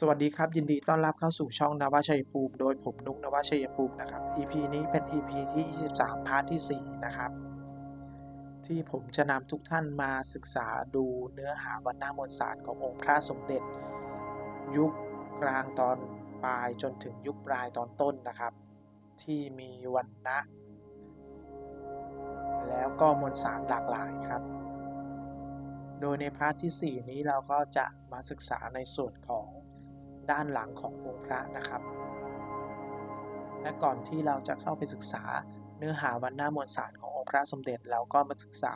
สวัสดีครับ ยินดีต้อนรับเข้าสู่ช่องนวชัยภูมิ โดยผมนุกนวชัยภูมินะครับ EP นี้เป็น EP ที่ 23 พาร์ทที่ 4 นะครับ ที่ผมจะนำทุกท่านมาศึกษาดูเนื้อหาวันหน้ามวลสารขององค์พระสมเด็จ ยุคกลางตอนปลายจนถึงยุคปลายตอนต้นนะครับ ที่มีวันนะแล้วก็มวลสารหลากหลายครับ โดยในพาร์ทที่ 4 นี้เราก็จะมาศึกษาในส่วนของ ด้านหลังขององค์พระนะครับ และก่อนที่เราจะเข้าไปศึกษาเนื้อหาวันหน้ามวลสารขององค์พระสมเด็จเราก็มาศึกษา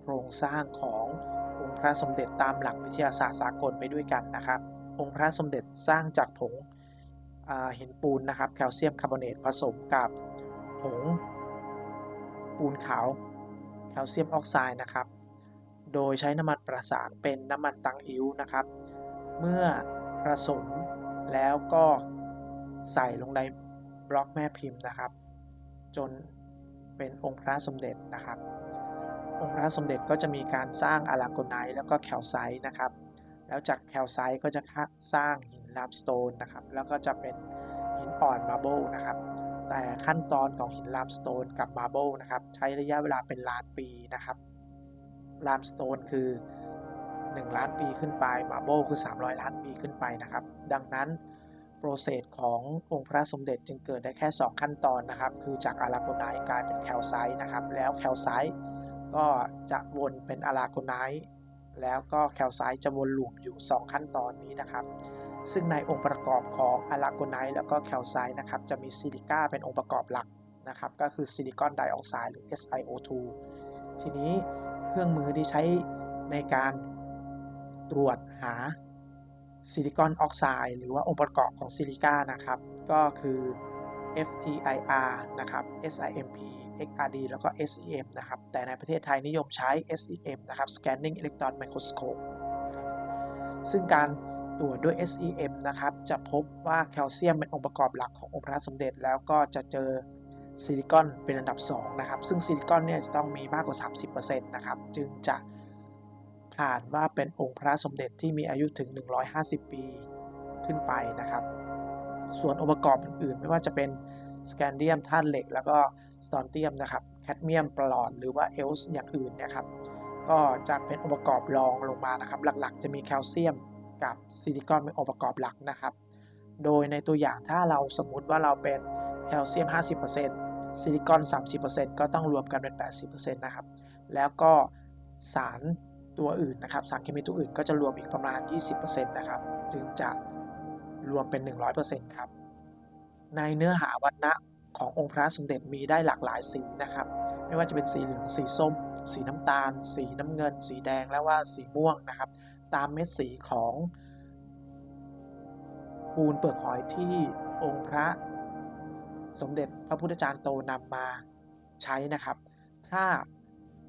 โครงสร้างขององค์พระสมเด็จตามหลักวิทยาศาสตร์สากลไปด้วยกันนะครับ องค์พระสมเด็จสร้างจากผงหินปูนนะครับแคลเซียมคาร์บอเนตผสมกับผงปูนขาวแคลเซียมออกไซด์นะครับ โดยใช้น้ำมันประสานเป็นน้ำมันตังอิ้วนะครับ เมื่อ ผสม แล้วก็ใส่ลงในบล็อกแม่พิมพ์นะครับ จนเป็นองค์พระสมเด็จนะครับ องค์พระสมเด็จก็จะมีการสร้างอะลาโกไนต์แล้วก็แคลไซต์นะครับ แล้วจากแคลไซต์ก็จะสร้างหินลามสโตนนะครับ แล้วก็จะเป็นหินอ่อนมาร์เบลนะครับ แต่ขั้นตอนของหินลามสโตนกับมาร์เบลนะครับ ใช้ระยะเวลาเป็นล้านปีนะครับลามสโตนคือ 1 ล้านปีขึ้นไปมาร์เบิลคือ 300 ล้านปีขึ้นไปนะครับ ดังนั้นโปรเซสขององค์พระสมเด็จจึงเกิดได้แค่ 2 ขั้นตอนนะครับ คือจากอาราโกไนกลายเป็นแคลไซต์นะครับ แล้วแคลไซต์ก็จะวนเป็นอาราโกไนแล้วก็แคลไซต์จะวนลูปอยู่ 2 ขั้นตอนนี้นะครับ ซึ่งในองค์ประกอบของอาราโกไนแล้วก็แคลไซต์นะครับ จะมีซิลิก้าเป็นองค์ประกอบหลักนะครับ ก็คือซิลิคอนไดออกไซด์หรือ SiO2 ทีนี้เครื่องมือที่ใช้ในการ ตรวจหาซิลิคอนออกไซด์หรือว่าองค์ประกอบของซิลิก้านะครับ ก็คือ FTIR นะครับ SIMP XRD แล้วก็ SEM นะครับ แต่ในประเทศไทยนิยมใช้ SEM นะครับ Scanning Electron Microscope ซึ่งการตรวจด้วย SEM นะครับ จะพบว่าแคลเซียมเป็นองค์ประกอบหลักขององค์พระสมเด็จ แล้วก็จะเจอซิลิคอนเป็นอันดับ 2 นะครับ ซึ่งซิลิคอนเนี่ยจะต้องมีมากกว่า 30%นะครับ จึงจะ่านว่าเป็นองค์พระสมเด็จที่มีอายุถึง 150 ปีขึ้นไปนะครับ ส่วนองค์ประกอบอื่นๆ ไม่ว่าจะเป็นสแกนเดียมธาตุเหล็ก แล้วก็สตอนเทียมนะครับแคดเมียมปลอดหรือว่าเอลส์อย่างอื่นนะครับ ก็จะเป็นองค์ประกอบรองลงมานะครับ หลักๆ จะมีแคลเซียมกับซิลิคอนเป็นองค์ประกอบหลักนะครับ โดยในตัวอย่างถ้าเราสมมุติว่าเราเป็นแคลเซียม 50%ซิลิคอน 30%ก็ต้องรวมกันเป็น 80%นะครับ แล้วก็สาร ตัวอื่นนะครับสารเคมีตัวอื่นก็จะรวมอีกประมาณ 20%นะครับจึงจะรวมเป็น 100%ครับในเนื้อหาวัฒนะขององค์พระสมเด็จมีได้หลากหลายสีนะครับ ไม่ว่าจะเป็นสีเหลือง สีส้ม สีน้ำตาล สีน้ำเงิน สีแดงและว่าสีม่วงนะครับ ตามเม็ดสีของปูนเปลือกหอยที่องค์พระสมเด็จพระพุทธจารย์โตนำมาใช้นะครับ ถ้า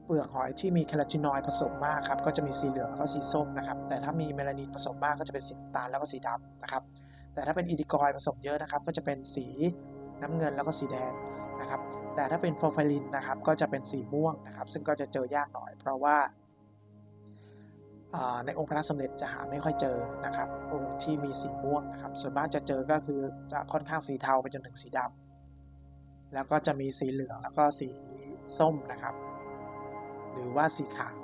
เปลือกหอยที่มีแคลาจินอยผสมมากครับก็จะมีสีเหลืองแล้วก็สีส้มนะครับแต่ถ้ามีเมลานินผสมมากก็จะเป็นสีน้ำตาลแล้วก็สีดำนะครับแต่ถ้าเป็นอีดิกอยผสมเยอะนะครับ ก็จะเป็นสีน้ำเงินแล้วก็สีแดงนะครับ แต่ถ้าเป็นฟอร์ฟลินนะครับก็จะเป็นสีม่วงนะครับ ซึ่งก็จะเจอยากหน่อย เพราะว่าในองค์พระสมเด็จจะหาไม่ค่อยเจอนะครับองค์ที่มีสีม่วงนะครับ ส่วนมากจะเจอก็คือจะค่อนข้างสีเทาไปจนถึงสีดำแล้วก็จะมีสีเหลืองแล้วก็สีส้มนะครับ หรือว่าสีขาว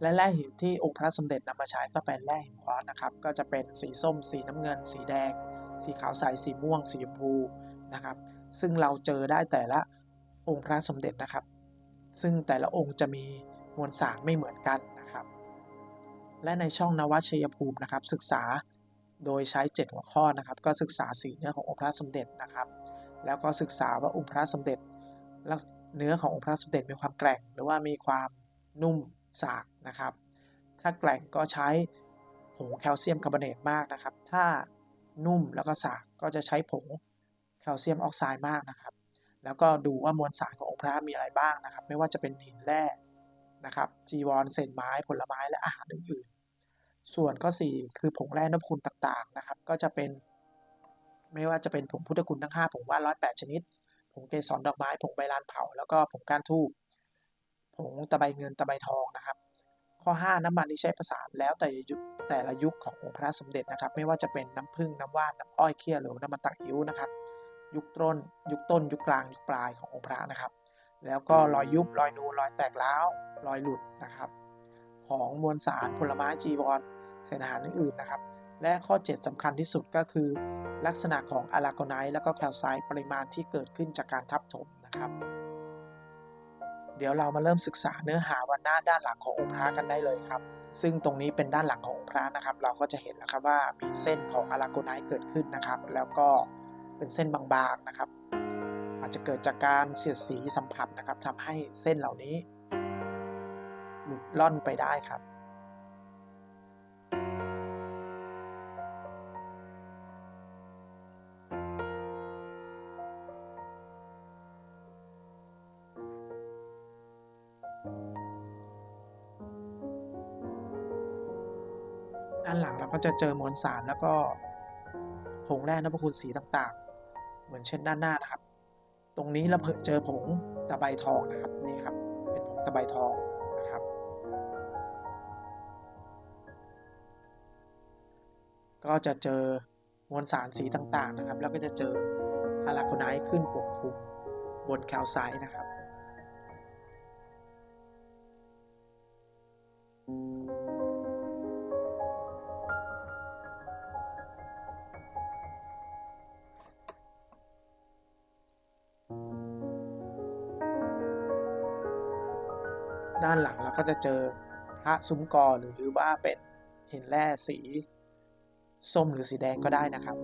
และแร่หินที่องค์พระสมเด็จนำมาใช้ก็เป็นแร่หินควอตซ์นะครับ ก็จะเป็นสีส้ม สีน้ำเงิน สีแดง สีขาวใส สีม่วง สีชมพูนะครับ ซึ่งเราเจอได้แต่ละองค์พระสมเด็จนะครับ ซึ่งแต่ละองค์จะมีมวลสารไม่เหมือนกันนะครับ และในช่องนวัชยภูมินะครับ ศึกษาโดยใช้ 7 หัวข้อนะครับ ก็ศึกษาสีเนื้อขององค์พระสมเด็จนะครับ แล้วก็ศึกษาว่าองค์พระสมเด็จ เนื้อขององค์พระสมเด็จมีความแกร่ง หรือว่ามีความนุ่มสากนะครับ ถ้าแกร่งก็ใช้ผงแคลเซียมคาร์บอเนตมากนะครับ ถ้านุ่มแล้วก็สากก็จะใช้ผงแคลเซียมออกไซด์มากนะครับ แล้วก็ดูว่ามวลสารขององค์พระมีอะไรบ้างนะครับ ไม่ว่าจะเป็นหินแร่นะครับจีวรเศษไม้ผลไม้และอาหารอื่นๆ ส่วนข้อ 4 คือผงแร่นพคุณต่างๆนะครับ ก็จะเป็น ไม่ว่าจะเป็นผงพุทธคุณทั้ง 5 ผงว่านร้อยแปดชนิด งเกสรดอกไม้ผงใบลานเผา แล้วก็ผงก้านทูบผงตะไบเงินตะไบทองนะครับ ข้อข้อ5น้ำมันที่ใช้ประสานแล้วแต่ยุคแต่ละยุคขององค์พระสมเด็จนะครับ ไม่ว่าจะเป็นน้ำผึ้งน้ำว่านน้ำอ้อยเคี่ยวหรือน้ำมันตักอิ้วนะครับ ยุคต้น ยุคต้น ยุคกลาง ยุคปลายขององค์พระนะครับ แล้วก็รอยยุบรอยนูรอยแตกร้าวรอยหลุดนะครับ ของมวลสารผลไม้จีวรเศษอาหารอื่นๆนะครับ และข้อ 7สำคัญที่สุดก็คือ ลักษณะของอะลาโกไนท์แล้วก็แคลไซต์ปริมาณที่เกิดขึ้นจากการทับถมนะครับ เดี๋ยวเรามาเริ่มศึกษาเนื้อหาวันหน้าด้านหลังขององค์พระกันได้เลยครับ ซึ่งตรงนี้เป็นด้านหลังขององค์พระนะครับ เราก็จะเห็นแล้วครับว่ามีเส้นของอะลาโกไนท์เกิดขึ้นนะครับ แล้วก็เป็นเส้นบางๆนะครับ อาจจะเกิดจากการเสียดสีสัมผัสนะครับทำให้เส้นเหล่านี้หลุดล่อนไปได้ครับ ด้านหลังเราก็จะเจอมวลสารแล้วก็ผงแร่นพคุณสีต่างๆ เหมือนเช่นด้านหน้านะครับ ตรงนี้เราเจอผงตะไบทองนะครับนี่ครับ เป็นผงตะไบทองนะครับ ก็จะเจอมวลสารสีต่างๆนะครับ แล้วก็จะเจออะลาโกไนท์ขึ้นปกคลุมบนแคลไซต์นะครับ ก็จะเจอพระซุ้มกอหรือว่าเป็นหินแร่สี ส้มหรือสีแดงก็ได้นะครับ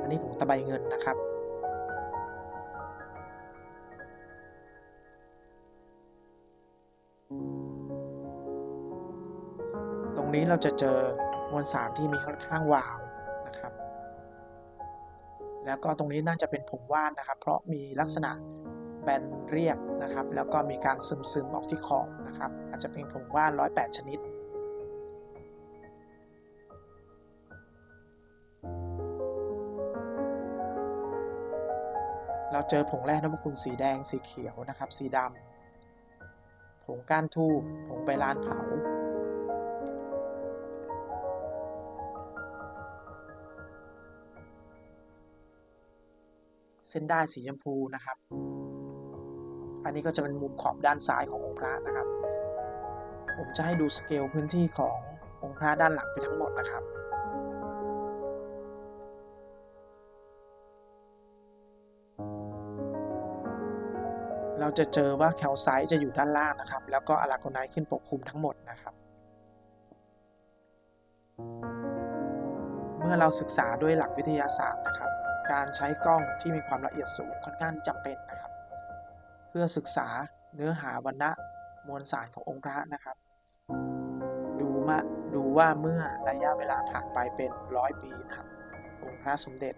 อันนี้ผงตะไบเงินนะครับ ตรงนี้เราจะเจอมวลสารที่มีค่อนข้างวาวนะครับ แล้วก็ตรงนี้น่าจะเป็นผงว่านนะครับ เพราะมีลักษณะ แบนเรียบนะครับ แล้วก็มีการซึมซึมออกที่ขอบนะครับ อาจจะเป็นผงว่าน 108 ชนิด เราเจอผงแร่นพคุณสีแดงสีเขียวนะครับ สีดำผงก้านทูบผงใบลานเผาเส้นได้สีชมพูนะครับ อันนี้ก็จะเป็นมุมขอบด้านซ้ายขององค์พระนะครับ ผมจะให้ดูสเกลพื้นที่ขององค์พระด้านหลังไปทั้งหมดนะครับเราจะเจอว่าแคลไซต์จะอยู่ด้านล่างนะครับ แล้วก็อะลาโกไนท์ขึ้นปกคลุมทั้งหมดนะครับ เมื่อเราศึกษาด้วยหลักวิทยาศาสตร์นะครับ การใช้กล้องที่มีความละเอียดสูงค่อนข้างจำเป็นนะครับ เพื่อศึกษาเนื้อหาวรรณะมวลสารขององค์พระนะครับ ดูมาดูว่าเมื่อระยะเวลาผ่านไปเป็นร้อยปีนะครับ องค์พระสมเด็จ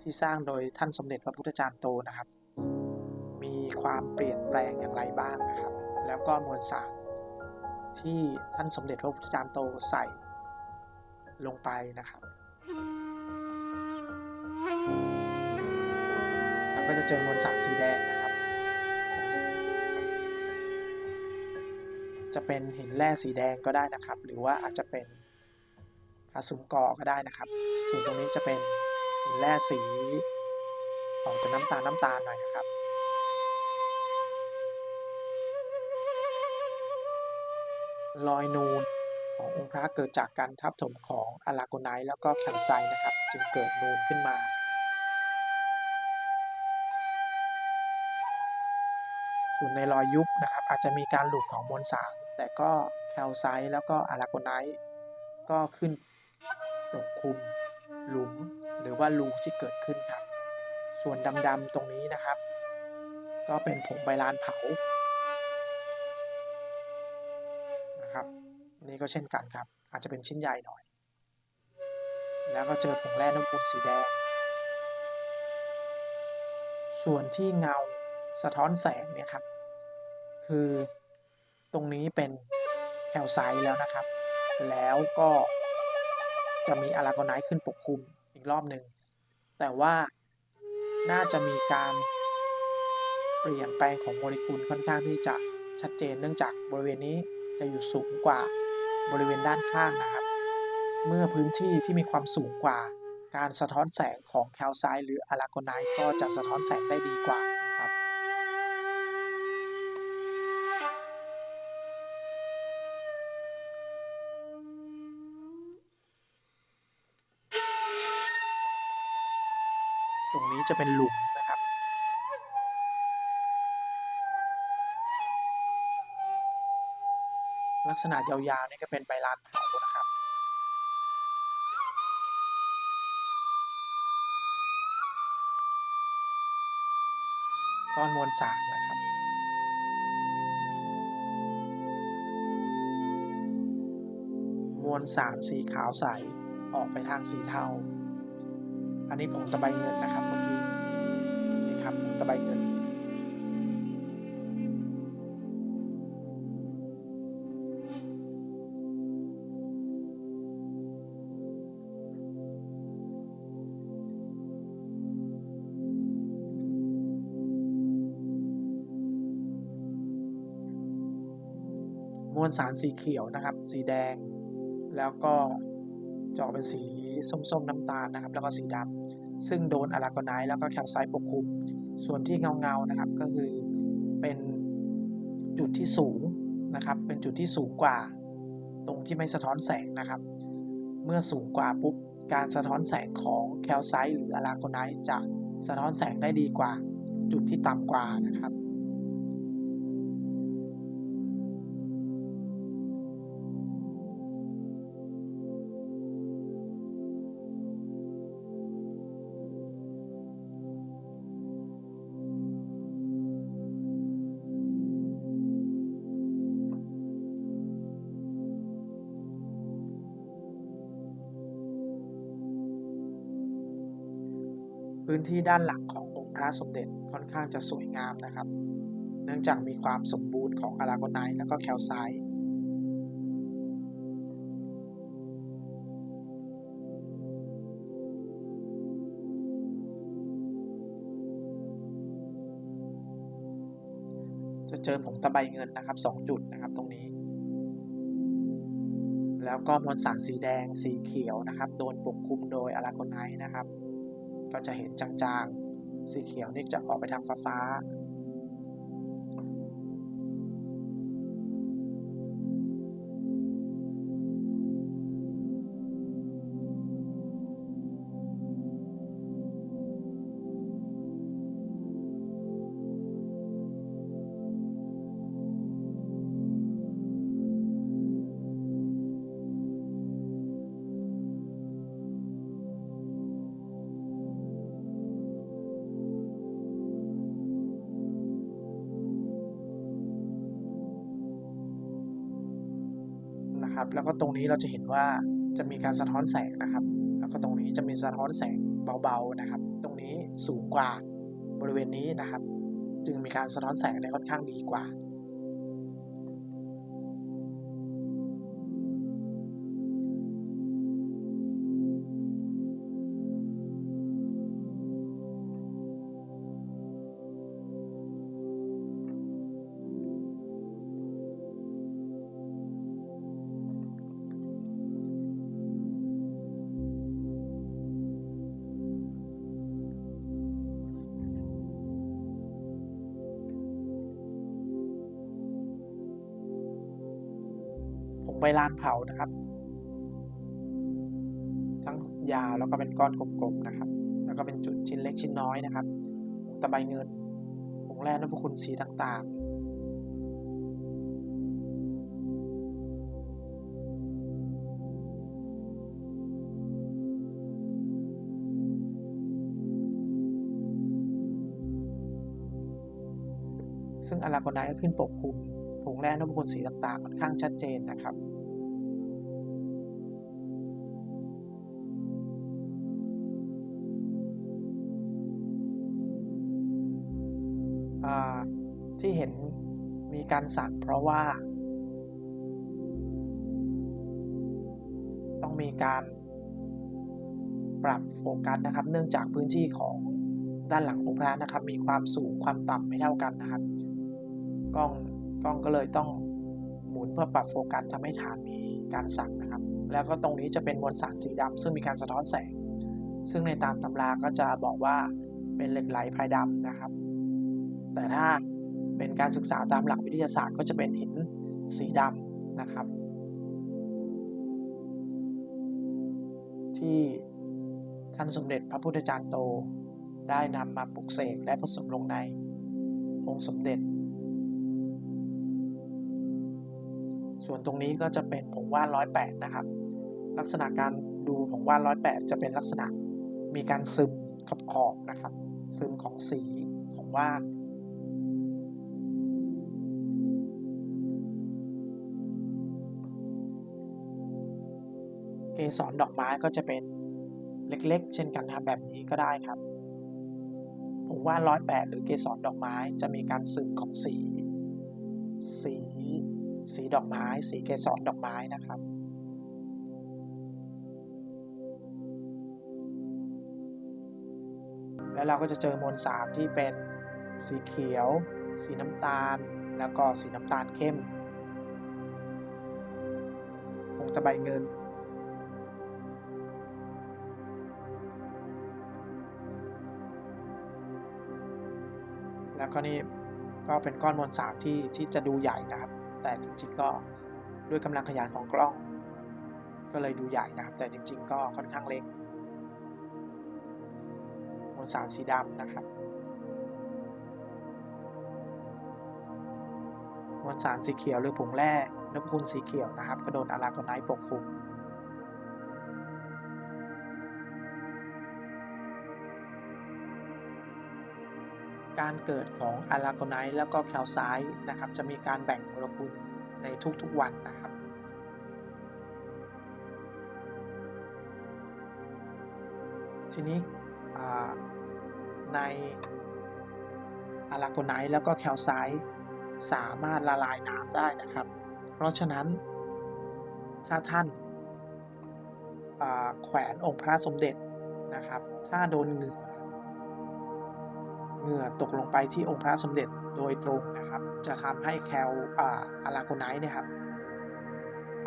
ที่สร้างโดยท่านสมเด็จพระพุทธจารย์โตนะครับ มีความเปลี่ยนแปลงอย่างไรบ้างนะครับ แล้วก็มวลสารที่ท่านสมเด็จพระพุทธจารย์โตใส่ลงไปนะครับเราก็จะเจอมวลสารสีแดงนะ จะเป็นหินแร่สีแดงก็ได้นะครับ หรือว่าอาจจะเป็นพาสุมกอก็ได้นะครับ ส่วนตรงนี้จะเป็นหินแร่สีออกจากน้ำตาลน้ำตาลหน่อยนะครับรอยนูนขององค์พระเกิดจากการทับถมของอะลาโกไนท์แล้วก็แคลไซต์นะครับ จึงเกิดนูนขึ้นมา ส่วนในรอยยุบนะครับ อาจจะมีการหลุดของมวลสาร แต่ก็แคลไซต์แล้วก็อะลาโกไนท์ก็ขึ้นปกคลุมหลุมหรือว่ารูที่เกิดขึ้นครับ ส่วนดำๆตรงนี้นะครับ ก็เป็นผงใบลานเผานะครับ นี่ก็เช่นกันครับ อาจจะเป็นชิ้นใหญ่หน่อย แล้วก็เจอผงแร่น้ำปูนสีแดง ส่วนที่เงาสะท้อนแสงเนี่ยครับ คือ ตรงนี้เป็นแคลไซต์แล้วนะครับ แล้วก็จะมีอะลาโกไนท์ขึ้นปกคลุมอีกรอบหนึ่ง แต่ว่าน่าจะมีการเปลี่ยนแปลงของโมเลกุลค่อนข้างที่จะชัดเจนเนื่องจากบริเวณนี้จะอยู่สูงกว่าบริเวณด้านข้างนะครับ เมื่อพื้นที่ที่มีความสูงกว่า การสะท้อนแสงของแคลไซต์หรืออะลาโกไนท์ก็จะสะท้อนแสงได้ดีกว่า จะเป็นหลุมนะครับ ลักษณะยาวๆนี่ก็เป็นใบลานเผานะครับ ก้อนมวลสารนะครับมวลสารสีขาวใสออกไปทางสีเทา อันนี้ผงตะไบเงินนะครับ ตะไบเงิน มวลสารสีเขียวนะครับ สีแดง แล้วก็จะออกเป็นสีส้มๆน้ำตาลนะครับ แล้วก็สีดำซึ่งโดนอะลากอไนท์แล้วก็แคลไซต์ปกคลุม ส่วนที่เงาๆนะครับก็คือเป็นจุดที่สูงนะครับ เป็นจุดที่สูงกว่า ตรงที่ไม่สะท้อนแสงนะครับ เมื่อสูงกว่าปุ๊บการสะท้อนแสงของแคลไซต์หรืออะลากอไนท์จะสะท้อนแสงได้ดีกว่า จุดที่ต่ำกว่านะครับ พื้นที่ด้านหลังขององค์พระสมเด็จค่อนข้างจะสวยงามนะครับ เนื่องจากมีความสมบูรณ์ของอะลากอไนแล้วก็แคลไซต์จะเจอผงตะไบเงินนะครับ 2 จุดนะครับตรงนี้ แล้วก็มวลสารสีแดงสีเขียวนะครับ โดนปกคลุมโดยอะลากอไนนะครับ ก็จะเห็นจางๆ สีเขียวนี่จะออกไปทางฟ้า แล้วก็ตรงนี้เราจะเห็นว่าจะมีการสะท้อนแสงนะครับ แล้วก็ตรงนี้จะมีสะท้อนแสงเบาๆนะครับ ตรงนี้สูงกว่าบริเวณนี้นะครับ จึงมีการสะท้อนแสงได้ค่อนข้างดีกว่า ลานเผานะครับ ทั้งยาวแล้วก็เป็นก้อนกลมๆนะครับ แล้วก็เป็นจุดชิ้นเล็กชิ้นน้อยนะครับตะไบเงินผงแร่นพคุณสีต่างๆซึ่งอลากอไนท์ก็ขึ้นปกคลุมผงแร่นพคุณสีต่างๆค่อนข้างชัดเจนนะครับ ที่เห็นมีการสั่นเพราะว่า ต้องมีการปรับโฟกัสนะครับ เนื่องจากพื้นที่ของด้านหลังองค์พระนะครับ มีความสูงความต่ำไม่เท่ากันนะครับ กล้องกล้องก็เลยต้องหมุนเพื่อปรับโฟกัสทำให้ฐานมีการสั่นนะครับ แล้วก็ตรงนี้จะเป็นมวลสารสีดำซึ่งมีการสะท้อนแสง ซึ่งในตามตำราก็จะบอกว่าเป็นเหล็กไหลภายดำนะครับ แต่ถ้า เป็นการศึกษาตามหลักวิทยาศาสตร์ก็จะเป็นหินสีดำนะครับ ที่ท่านสมเด็จพระพุทธจารย์โตได้นำมาปลุกเสกและผสมลงในองค์สมเด็จ ส่วนตรงนี้ก็จะเป็นผงว่านร้อยแปดนะครับ ลักษณะการดูผงว่านร้อยแปดจะเป็นลักษณะมีการซึมขอบขอบๆนะครับ ซึมของสีของว่าน เกสรดอกไม้ก็จะเป็นเล็กๆ เช่นกันนะครับแบบนี้ก็ได้ครับ ผมว่าร้อยแปดหรือเกสรดอกไม้จะมีการซึมของสี สี สีดอกไม้ สีเกสรดอกไม้นะครับแล้วเราก็จะเจอมวลสารที่เป็นสีเขียว สีน้ำตาล แล้วก็สีน้ำตาลเข้มผงตะไบเงิน แล้วก็นี่ก็เป็นก้อนมวลสารที่ที่จะดูใหญ่นะครับ แต่จริงๆก็ด้วยกำลังขยายของกล้อง ก็เลยดูใหญ่นะครับ แต่จริง ๆ ก็ค่อนข้างเล็กมวลสารสีดำนะครับมวลสารสีเขียวหรือผงแร่น้ำพุนสีเขียวนะครับ ก็โดนอะลากอนไนท์ปกคลุม การเกิดของอะลากอนไนท์แล้วก็แคลไซต์นะครับ จะมีการแบ่งโมเลกุลในทุกๆวันนะครับ ทีนี้ในอะลากอนไนท์แล้วก็แคลไซต์สามารถละลายน้ำได้นะครับ เพราะฉะนั้นถ้าท่านาแขวนองค์พระสมเด็จนะครับ ถ้าโดนเหงื่อ เหงื่อตกลงไปที่องค์พระสมเด็จโดยตรงนะครับ จะทำให้แคลอาอะลาโกไนท์เนี่ยครับ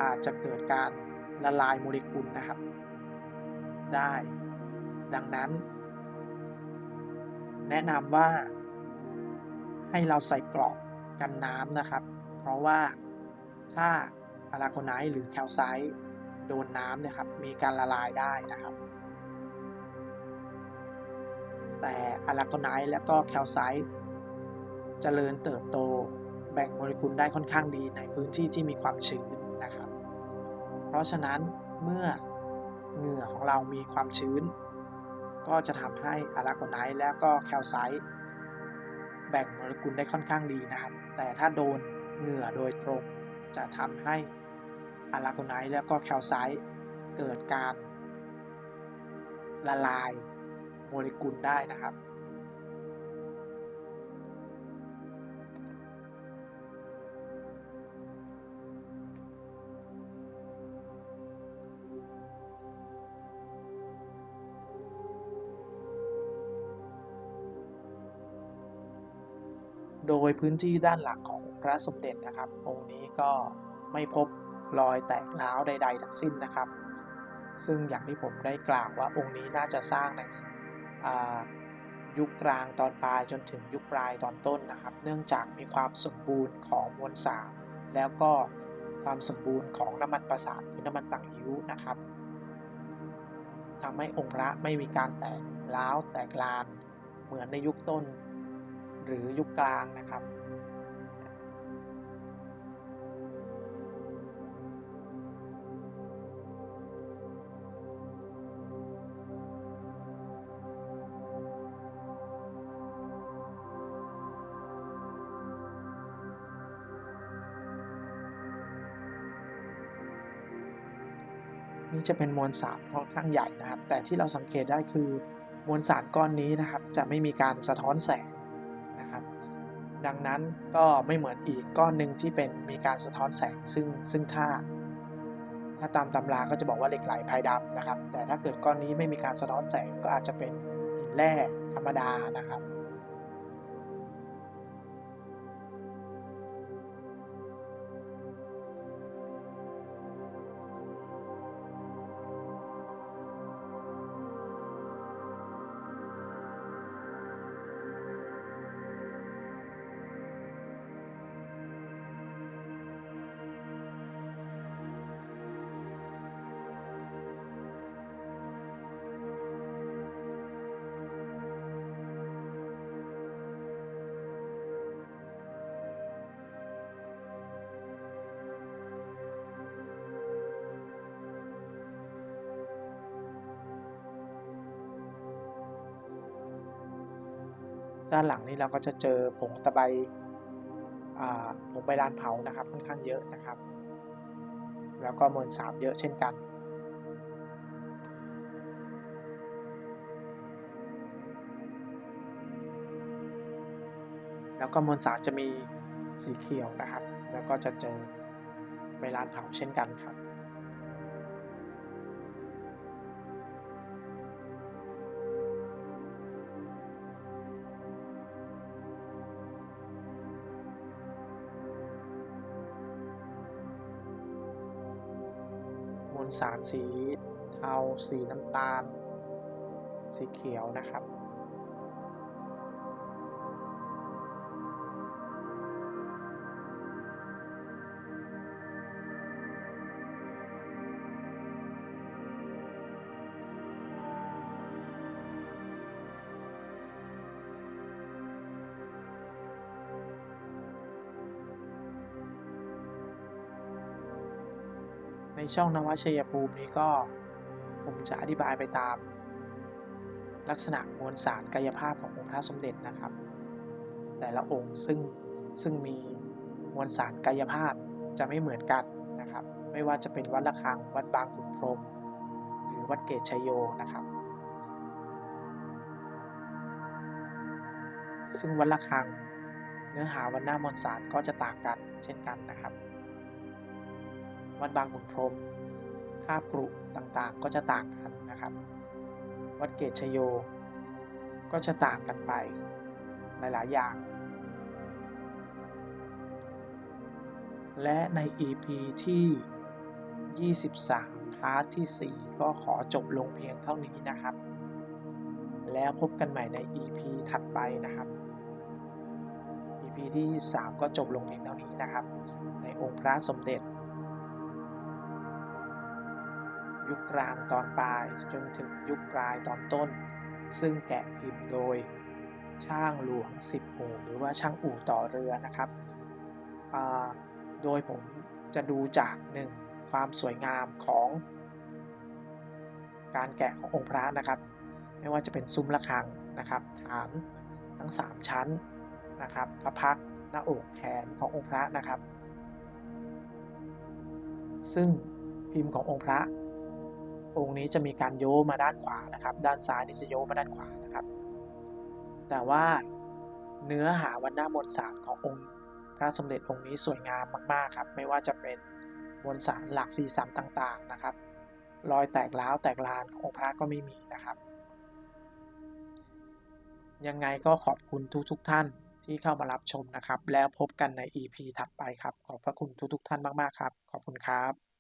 อาจจะเกิดการละลายโมเลกุลนะครับ ได้ ดังนั้น แนะนำว่าให้เราใส่กรอบกันน้ำนะครับ เพราะว่าถ้าอะลาโกไนท์หรือแคลไซต์โดนน้ำเนี่ยครับมีการละลายได้นะครับ แต่อะลาโกไนท์และก็แคลไซต์เจริญเติบโตแบ่งโมเลกุลได้ค่อนข้างดีในพื้นที่ที่มีความชื้นนะครับ เพราะฉะนั้นเมื่อเหงื่อของเรามีความชื้น ก็จะทำให้อะลาโกไนท์และก็แคลไซต์แบ่งโมเลกุลได้ค่อนข้างดีนะครับ แต่ถ้าโดนเหงื่อโดยตรงจะทำให้อะลาโกไนท์แล้วก็แคลไซต์เกิดการละลาย โมเลกุลได้นะครับ โดยพื้นที่ด้านหลังของพระสมเด็จนะครับ องค์นี้ก็ไม่พบรอยแตกร้าวใด ๆ ทั้งสิ้นนะครับ ซึ่งอย่างที่ผมได้กล่าวว่าองค์นี้น่าจะสร้างใน ยุคกลางตอนปลายจนถึงยุคปลายตอนต้นนะครับ เนื่องจากมีความสมบูรณ์ของมวลสาร แล้วก็ความสมบูรณ์ของน้ำมันประสาทคือน้ำมันต่างอิ้วนะครับทำให้องค์พระไม่มีการแตกล้าวแตกลาน เหมือนในยุคต้น หรือยุคกลางนะครับ นี่จะเป็นมวลสารค่อนข้างใหญ่นะครับ แต่ที่เราสังเกตได้คือมวลสารก้อนนี้นะครับ จะไม่มีการสะท้อนแสงนะครับ ดังนั้นก็ไม่เหมือนอีกก้อนหนึ่งที่เป็นมีการสะท้อนแสงซึ่งซึ่งถ้า ถ้าตามตำราก็จะบอกว่าเหล็กไหลภายดำนะครับ แต่ถ้าเกิดก้อนนี้ไม่มีการสะท้อนแสงก็อาจจะเป็นหินแร่ธรรมดานะครับ ด้านหลังนี้เราก็จะเจอผงตะไบผงใบลานเผานะครับค่อนข้างเยอะนะครับ แล้วก็มวลสารเยอะเช่นกัน แล้วก็มวลสารจะมีสีเขียวนะครับ แล้วก็จะเจอใบลานเผาเช่นกันครับ สารสีเทาสีน้ำตาล สีเขียวนะครับ ช่องนวชัยภูมินี้ก็ผมจะอธิบายไปตาม ลักษณะมวลสารกายภาพขององค์พระสมเด็จนะครับ แต่ละองค์ซึ่งซึ่งมีมวลสารกายภาพจะไม่เหมือนกันนะครับ ไม่ว่าจะเป็นวัดระฆังวัดบางขุนพรหมหรือวัดเกตชัยโยนะครับ ซึ่งวัดระฆังเนื้อหาวันหน้ามวลสารก็จะต่างกันเช่นกันนะครับ วัดบางขุนพรมคาบกรุต่างๆ ก็จะต่างกันนะครับ วัดเกตชโย ก็จะต่างกันไปหลาย ๆ อย่าง และใน EP ที่ 23 พาร์ทที่ 4 ก็ขอจบลงเพียงเท่านี้นะครับ แล้วพบกันใหม่ใน EP ถัดไปนะครับ EP ที่ 23 ก็จบลงเพียงเท่านี้นะครับ ในองค์พระสมเด็จ ยุคกลางตอนปลาย จนถึงยุคปลายตอนต้น ซึ่งแกะพิมพ์โดยช่างหลวงสิบอู่หรือว่าช่างอู่ต่อเรือนะครับ โดยผมจะดูจากหนึ่งความสวยงามของการแกะขององค์พระนะครับ ไม่ว่าจะเป็นซุ้มระฆังนะครับ ฐานทั้ง 3 ชั้นนะครับ พระพักหน้าอกแขนขององค์พระนะครับ ซึ่งพิมพ์ขององค์พระ องค์นี้จะมีการโยมาด้านขวานะครับ ด้านซ้ายนี่จะโยมาด้านขวานะครับ แต่ว่าเนื้อหาวันหน้ามวลสารขององค์พระสมเด็จองค์นี้สวยงามมากๆครับ ไม่ว่าจะเป็นมวลสารหลักสีสันต่างๆนะครับ รอยแตกร้าวแตกลานขององค์พระก็ไม่มีนะครับ ยังไงก็ขอบคุณทุกๆทท่านที่เข้ามารับชมนะครับ แล้วพบกันใน EP ถัดไปครับ ขอบพระคุณทุกๆทท่านมากๆครับ ขอบคุณครับ